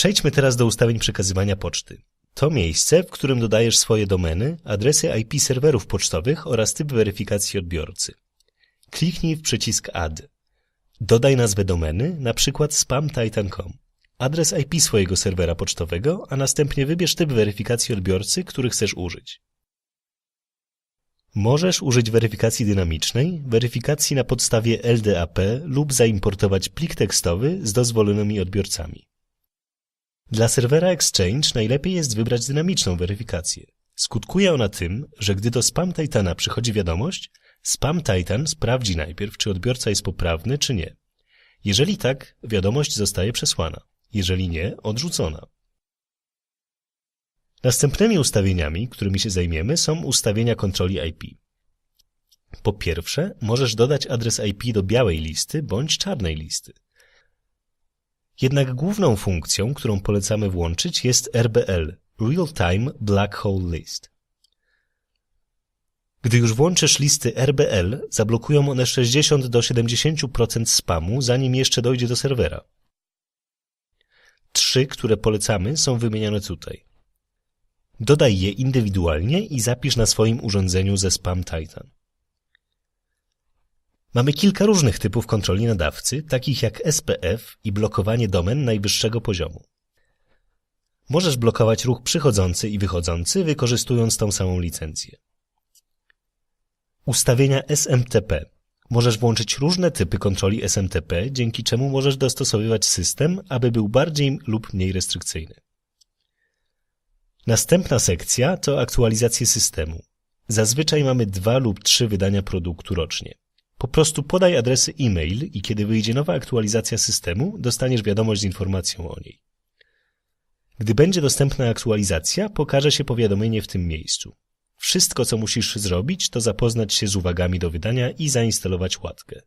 Przejdźmy teraz do ustawień przekazywania poczty. To miejsce, w którym dodajesz swoje domeny, adresy IP serwerów pocztowych oraz typ weryfikacji odbiorcy. Kliknij w przycisk Add. Dodaj nazwę domeny, na przykład spamtitan.com, adres IP swojego serwera pocztowego, a następnie wybierz typ weryfikacji odbiorcy, który chcesz użyć. Możesz użyć weryfikacji dynamicznej, weryfikacji na podstawie LDAP lub zaimportować plik tekstowy z dozwolonymi odbiorcami. Dla serwera Exchange najlepiej jest wybrać dynamiczną weryfikację. Skutkuje ona tym, że gdy do Spam Titana przychodzi wiadomość, Spam Titan sprawdzi najpierw, czy odbiorca jest poprawny, czy nie. Jeżeli tak, wiadomość zostaje przesłana. Jeżeli nie, odrzucona. Następnymi ustawieniami, którymi się zajmiemy, są ustawienia kontroli IP. Po pierwsze, możesz dodać adres IP do białej listy bądź czarnej listy. Jednak główną funkcją, którą polecamy włączyć jest RBL Real Time Black Hole List. Gdy już włączysz listy RBL, zablokują one 60 do 70% spamu, zanim jeszcze dojdzie do serwera. Trzy, które polecamy, są wymienione tutaj. Dodaj je indywidualnie i zapisz na swoim urządzeniu ze Spam Titan. Mamy kilka różnych typów kontroli nadawcy, takich jak SPF i blokowanie domen najwyższego poziomu. Możesz blokować ruch przychodzący i wychodzący, wykorzystując tą samą licencję. Ustawienia SMTP. Możesz włączyć różne typy kontroli SMTP, dzięki czemu możesz dostosowywać system, aby był bardziej lub mniej restrykcyjny. Następna sekcja to aktualizacje systemu. Zazwyczaj mamy dwa lub trzy wydania produktu rocznie. Po prostu podaj adresy e-mail i kiedy wyjdzie nowa aktualizacja systemu, dostaniesz wiadomość z informacją o niej. Gdy będzie dostępna aktualizacja, pokaże się powiadomienie w tym miejscu. Wszystko, co musisz zrobić, to zapoznać się z uwagami do wydania i zainstalować łatkę.